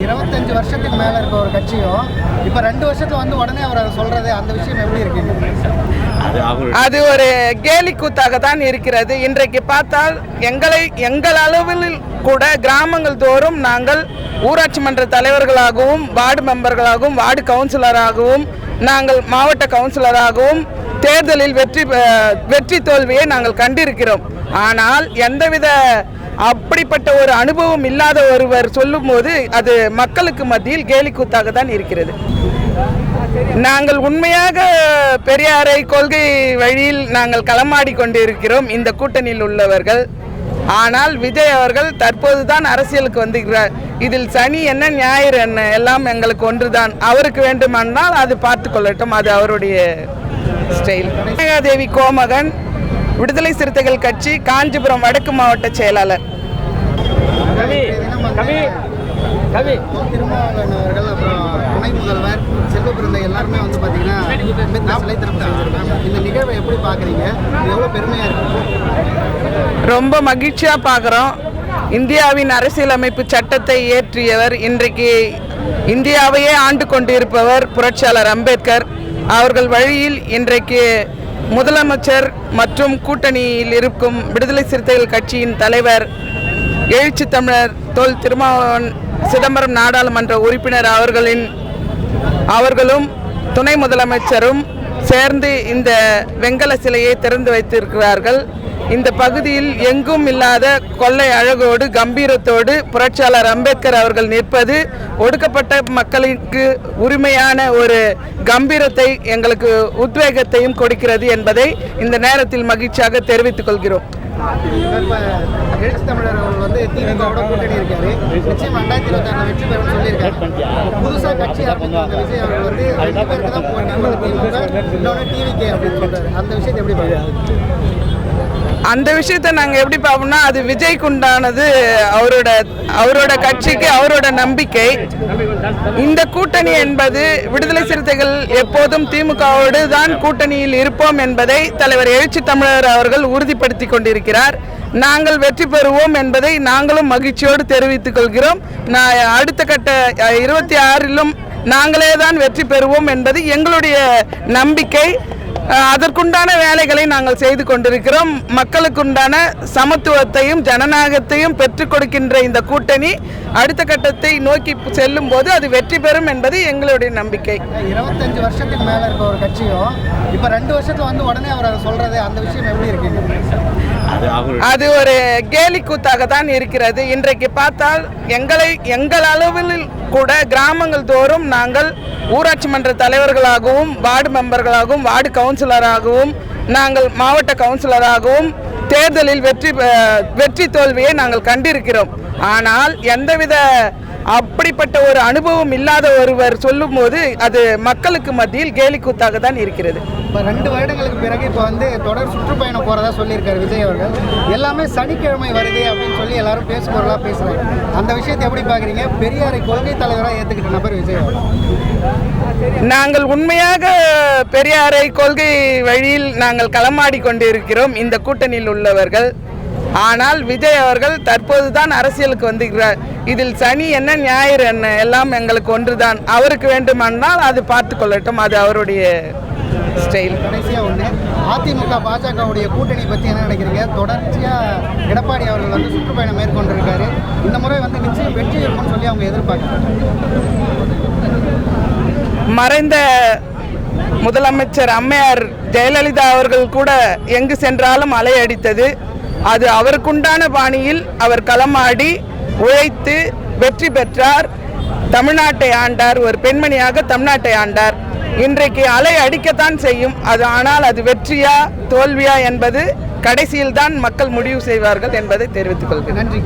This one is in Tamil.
இருபத்தஞ்சு வருஷத்துக்கு மேல இருக்க ஒரு கட்சியும் இப்ப ரெண்டு வருஷத்துல வந்து உடனே அவர் அதை சொல்றது அந்த விஷயம் எப்படி இருக்குங்க அது ஒரு கேலி கூத்தாக தான் இருக்கிறது. இன்றைக்கு பார்த்தால் எங்களை எங்கள் அளவில் கூட கிராமங்கள் தோறும் நாங்கள் ஊராட்சி மன்ற தலைவர்களாகவும் வார்டு மெம்பர்களாகவும் வார்டு கவுன்சிலராகவும் நாங்கள் மாவட்ட கவுன்சிலராகவும் தேர்தலில் வெற்றி பெ- வெற்றி தோல்வியை நாங்கள் கண்டிருக்கிறோம். ஆனால் எந்தவித அப்படிப்பட்ட ஒரு அனுபவம் இல்லாத ஒருவர் சொல்லும்போது அது மக்களுக்கு மத்தியில் கேலி கூத்தாக தான் இருக்கிறது. நாங்கள் உண்மையாக பெரியாரை கொள்கை வழியில் நாங்கள் களமாடி கொண்டிருக்கிறோம் இந்த கூட்டணியில் உள்ளவர்கள். ஆனால் விஜய் அவர்கள் தற்போதுதான் அரசியலுக்கு வந்திருக்கிறார் இதில் சனி என்ன ஞாயிறு என்ன எல்லாம் எங்களுக்கு ஒன்றுதான். அவருக்கு வேண்டுமானால் அது பார்த்து கொள்ளட்டும் அது அவருடைய ஸ்டைல் தேவி கோமகன் விடுதலை சிறுத்தைகள் கட்சி காஞ்சிபுரம் வடக்கு மாவட்ட செயலாளர். கவி கவி கவி. திருமாவளவன் அவர்கள் அப்புறம் துணை முதல்வர் செல்வ பிறந்த எல்லாருமே வந்து பாத்தீங்கன்னா அம்பேத்கர் சிலை திறப்பு செஞ்சிருக்காங்க இந்த நிகழ்வை எப்படி பாக்குறீங்க இது எவ்வளவு பெருமையா இருக்கு? ரொம்ப மகிழ்ச்சியாக பார்க்குறோம். இந்தியாவின் அரசியலமைப்பு சட்டத்தை இயற்றியவர் இன்றைக்கு இந்தியாவையே ஆண்டு கொண்டிருப்பவர் புரட்சியாளர் அம்பேத்கர். அவர்கள் வழியில் இன்றைக்கு முதலமைச்சர் மற்றும் கூட்டணியில் இருக்கும் விடுதலை சிறுத்தைகள் கட்சியின் தலைவர் எழுச்சி தமிழர் தொல் திருமாவளவன் சிதம்பரம் நாடாளுமன்ற உறுப்பினர் அவர்களின் அவர்களும் துணை முதலமைச்சரும் சேர்ந்து இந்த வெங்கல சிலையை திறந்து வைத்திருக்கிறார்கள். இந்த பகுதியில் எங்கும் இல்லாத கொள்ளை அழகோடு கம்பீரத்தோடு புரட்சியாளர் அம்பேத்கர் அவர்கள் நிற்பது ஒடுக்கப்பட்ட மக்களுக்கு உரிமையான ஒரு கம்பீரத்தை எங்களுக்கு உத்வேகத்தையும் கொடுக்கிறது என்பதை இந்த நேரத்தில் மகிழ்ச்சியாக தெரிவித்துக் கொள்கிறோம். திமுகவோட கூட்டணி இருக்காரு நிச்சயம் ரெண்டாயிரத்தி இருபத்தி ஆறு வெற்றி பெறும் சொல்லியிருக்காரு. புதுசா கட்சி ஆரம்பித்த அந்த விஜய் அவர்கள் வந்து ரெண்டு பேருக்கு தான் போட்டி ஒன்று திமுக இன்னொன்று டிவிகே அப்படின்னு சொல்றாரு. அந்த விஷயத்தை எப்படி பாக்குறீங்க அந்த விஷயத்தை நாங்கள் எப்படி பார்ப்போம்னா அது விஜய்க்கு உண்டானது அவரோட அவரோட கட்சிக்கு அவரோட நம்பிக்கை. இந்த கூட்டணி என்பது விடுதலை சிறுத்தைகள் எப்போதும் திமுகவோடு தான் கூட்டணியில் இருப்போம் என்பதை தலைவர் எழுச்சி தமிழர் அவர்கள் உறுதிப்படுத்தி கொண்டிருக்கிறார். நாங்கள் வெற்றி பெறுவோம் என்பதை நாங்களும் மகிழ்ச்சியோடு தெரிவித்துக் கொள்கிறோம். நான் அடுத்த கட்ட இருபத்தி ஆறிலும் நாங்களே தான் வெற்றி பெறுவோம் என்பது எங்களுடைய நம்பிக்கை. அதற்குண்டான வேலைகளை நாங்கள் செய்து கொண்டிருக்கிறோம். மக்களுக்குண்டான சமத்துவத்தையும் ஜனநாயகத்தையும் பெற்றுக் கொடுக்கின்ற இந்த கூட்டணி அடுத்த கட்டத்தை நோக்கி செல்லும் போது அது வெற்றி பெறும் என்பது எங்களுடைய நம்பிக்கை. இருபத்தஞ்சு வருஷத்துக்கு மேல இருக்க ஒரு கட்சியும் இப்ப ரெண்டு வருஷத்துல வந்து உடனே அவர் அதை சொல்றது அந்த விஷயம் எப்படி இருக்குங்க அது ஒரு கேலி கூத்தாக தான் இருக்கிறது. இன்றைக்கு பார்த்தால் எங்களை எங்கள் அளவில் கூட கிராமங்கள் தோறும் நாங்கள் ஊராட்சி மன்ற தலைவர்களாகவும் வார்டு மெம்பர்களாகவும் வார்டு கவுன்சிலராகவும் நாங்கள் மாவட்ட கவுன்சிலராகவும் தேர்தலில் வெற்றி வெற்றி தோல்வியை நாங்கள் கண்டிருக்கிறோம். ஆனால் எந்தவித அப்படிப்பட்ட ஒரு அனுபவம் இல்லாத ஒருவர் சொல்லும்போது அது மக்களுக்கு மத்தியில் கேலி கூத்தாக தான் இருக்கிறது. இப்போ ரெண்டு வருடங்களுக்கு பிறகு இப்போ வந்து தொடர் சுற்றுப்பயணம் போகிறதா சொல்லியிருக்காரு விஜய் அவர்கள். எல்லாமே சனிக்கிழமை வருது அப்படின்னு சொல்லி எல்லாரும் பேசுபொருளாக பேசுகிறாங்க அந்த விஷயத்தை எப்படி பார்க்குறீங்க பெரியாரை கொள்கை தலைவராக ஏற்றுக்கிட்ட நபர் விஜய் அவர்கள். நாங்கள் உண்மையாக பெரியாரை கொள்கை வழியில் நாங்கள் களமாடி கொண்டிருக்கிறோம். இந்த கூட்டணியில் உள்ளவர்கள் ஆனால் விஜய் அவர்கள் தற்போதுதான் அரசியலுக்கு வந்துகிறார் இதில் சனி என்ன ஞாயிறு என்ன எல்லாம் எங்களுக்கு ஒன்றுதான். அவருக்கு வேண்டுமானால் அது பார்த்து கொள்ளட்டும். அது அவருடைய ஸ்டைல் கடைசியா ஒண்ணு. அதிமுக பாஜகவுடைய கூட்டணி பத்தி என்ன நினைக்கிறீங்க? தொடர்ச்சியா எடப்பாடி அவர்கள் வந்து சுற்றுப்பயணம் மேற்கொண்டிருக்காரு. இந்த முறை வந்து நிச்சயம் வெற்றி இருக்கும்னு சொல்லி அவங்க எதிர்பார்க்கறாங்க. மறைந்த முதலமைச்சர் அம்மையார் ஜெயலலிதா அவர்கள் கூட எங்கு சென்றாலும் அலையடித்தது. அது அவருக்குண்டான பாணியில் அவர் களமாடி உழைத்து வெற்றி பெற்றார். தமிழ்நாட்டை ஆண்டார். ஒரு பெண்மணியாக தமிழ்நாட்டை ஆண்டார். இன்றைக்கு அலை அடிக்கத்தான் செய்யும். அது ஆனால் அது வெற்றியா தோல்வியா என்பது கடைசியில் தான் மக்கள் முடிவு செய்வார்கள் என்பதை தெரிவித்துக் கொள்கிறேன். நன்றி